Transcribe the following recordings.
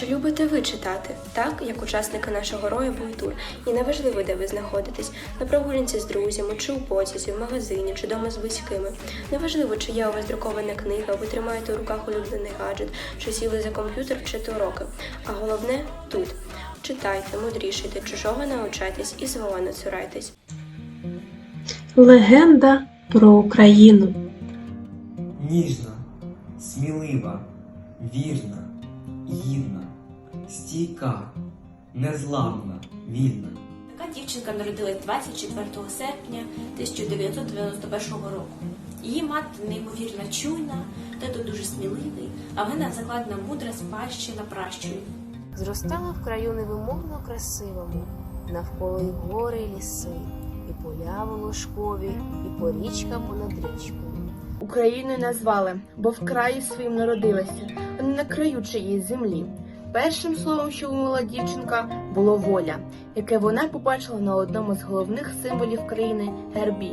Чи любите ви читати, так як учасники нашого рою тур? І неважливо, де ви знаходитесь на прогулянці з друзями, чи у потязі, в магазині, чи дома з близькими. Неважливо, чи є у вас друкована книга, ви тримаєте у руках улюблений гаджет, чи сіли за комп'ютер вчити уроки. А головне тут. Читайте, мудрішайте, чужого навчайтесь і свого не цурайтесь. Легенда про Україну. Ніжна, смілива, вірна, гідна, стійка, незламна, вільна. Така дівчинка народилась 24 серпня 1991 року. Її мати неймовірно чуйна, тато дуже сміливий, а вона закладна мудра спадщина пращурів. Зростала в краю невимовно красивому, навколо і гори, і ліси, і поля волошкові, і порічка понад річкою. Україною назвали, бо в краї своїм народилася, а не на краю чиїсь землі. Першим словом, що вимовила дівчинка, було воля, яке вона побачила на одному з головних символів країни гербі.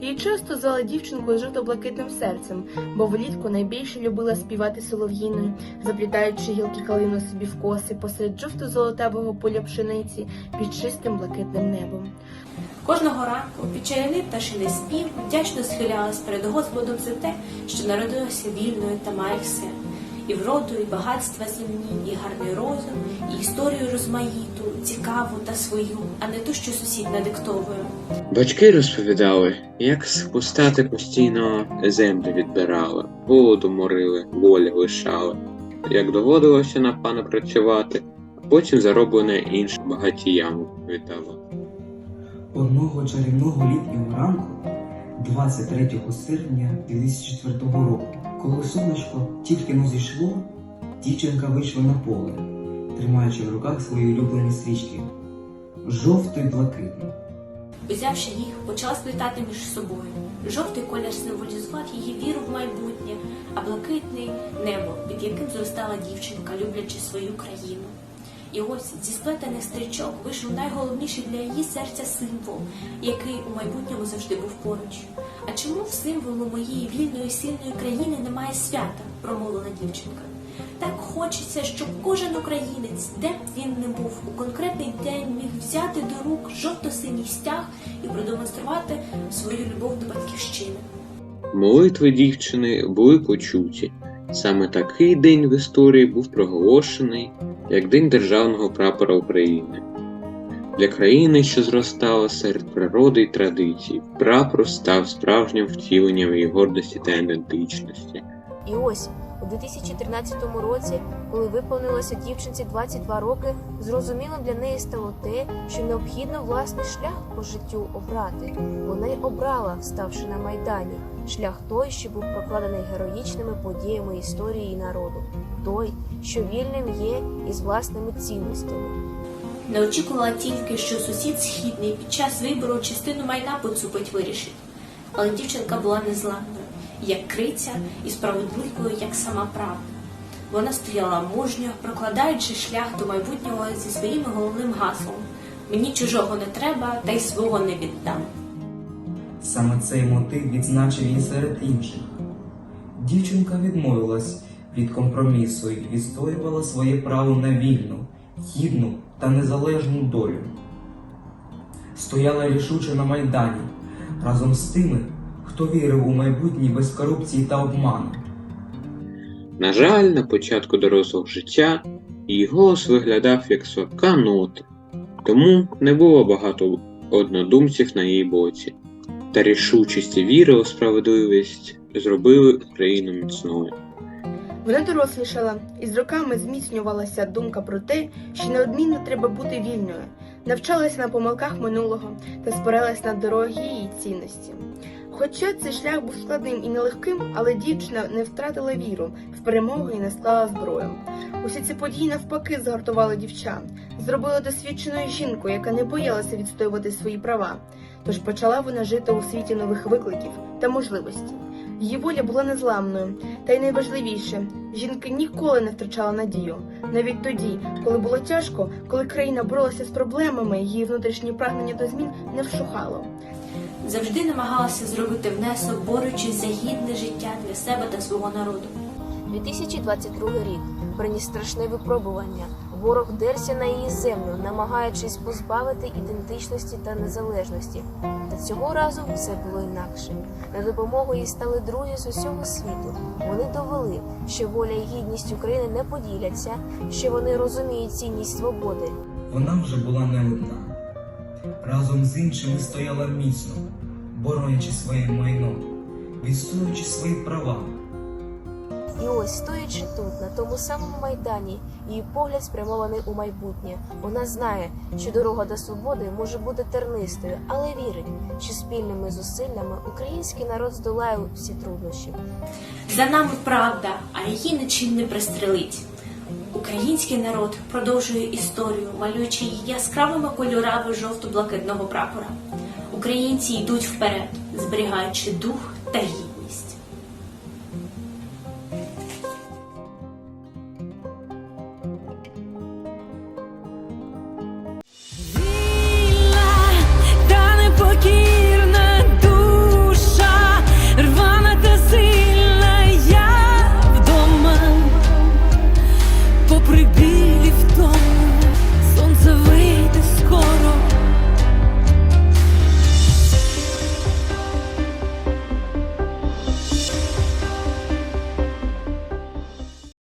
Її часто звали дівчинкою з жовто-блакитним серцем, бо влітку найбільше любила співати солов'їною, заплітаючи гілки калину собі в коси посеред жовто-золотавого поля пшениці під чистим блакитним небом. Кожного ранку під чарівний пташиний спів вдячно схилялась перед Господом за те, що народилася вільною та має все. І вроду, і багатства земні, і гарний розум, і історію розмаїту, цікаву та свою, а не ту, що сусід надиктовує. Батьки розповідали, як спустати постійно землю відбирали, голоду морили, волі лишали, як доводилося на пана працювати, а потім зароблене іншим багатіям віддавали. Одного чарівного літнього ранку, 23 серпня 2004 року, коли сонечко тільки не зійшло, дівчинка вийшла на поле, тримаючи в руках свої улюблені свічки жовтий блакитний. Узявши їх, почала сплітати між собою. Жовтий колір символізував її віру в майбутнє, а блакитний небо, під яким зростала дівчинка, люблячи свою країну. І ось зі сплетених стрічок вийшов найголовніший для її серця символ, який у майбутньому завжди був поруч. А чому в символу моєї вільної сильної країни немає свята? промовила дівчинка. Так хочеться, щоб кожен українець, де б він не був, у конкретний день міг взяти до рук жовто-синій стяг і продемонструвати свою любов до батьківщини. Молитви дівчини були почуті. Саме такий день в історії був проголошений як День Державного прапора України. Для країни, що зростала серед природи і традицій, прапор став справжнім втіленням її гордості та ідентичності. І ось у 2013 році, коли виповнилося дівчинці 22 роки, зрозумілим для неї стало те, що необхідно власний шлях по життю обрати. Вона й обрала, ставши на майдані, шлях той, що був прокладений героїчними подіями історії і народу, той, що вільним є і з власними цінностями. Не очікувала тільки, що сусід східний під час вибору частину майна поцупить вирішить. Але дівчинка була незламною, як криця і справедливою, як сама правда. Вона стояла мужньо, прокладаючи шлях до майбутнього зі своїм головним гаслом Мені чужого не треба, та й свого не віддам. Саме цей мотив відзначив її серед інших. Дівчинка відмовилась від компромісу і відстоювала своє право на вільну, гідну та незалежну долю. Стояла рішуче на майдані разом з тими, хто вірив у майбутнє без корупції та обману. На жаль, на початку дорослого життя її голос виглядав як слабка нота, тому не було багато однодумців на її боці. Та рішучість і віра у справедливість зробили Україну міцною. Вона дорослішала, і з роками зміцнювалася думка про те, що неодмінно треба бути вільною, навчалася на помилках минулого та спиралась на дорогі її цінності. Хоча цей шлях був складним і нелегким, але дівчина не втратила віру в перемогу і не склала зброю. Усі ці події навпаки згартували дівчат, зробили досвідченою жінкою, яка не боялася відстоювати свої права. Тож почала вона жити у світі нових викликів та можливостей. Її воля була незламною, та й найважливіше, жінка ніколи не втрачала надію. Навіть тоді, коли було тяжко, коли країна боролася з проблемами, її внутрішнє прагнення до змін не вщухало. Завжди намагалася зробити внесок, борючись за гідне життя для себе та свого народу. 2022 рік приніс страшне випробування. Ворог дерся на її землю, намагаючись позбавити ідентичності та незалежності. Та цього разу все було інакше. На допомогу їй стали друзі з усього світу. Вони довели, що воля і гідність України не поділяться, що вони розуміють цінність свободи. Вона вже була не одна. Разом з іншими стояла міцно, боронячи своє майно, відстоюючи свої права. І ось, стоячи тут, на тому самому майдані, її погляд спрямований у майбутнє. Вона знає, що дорога до свободи може бути тернистою, але вірить, що спільними зусиллями український народ здолає всі труднощі. За нами правда, а її нічим не пристрелить. Український народ продовжує історію, малюючи її яскравими кольорами жовто-блакитного прапора. Українці йдуть вперед, зберігаючи дух та гідність.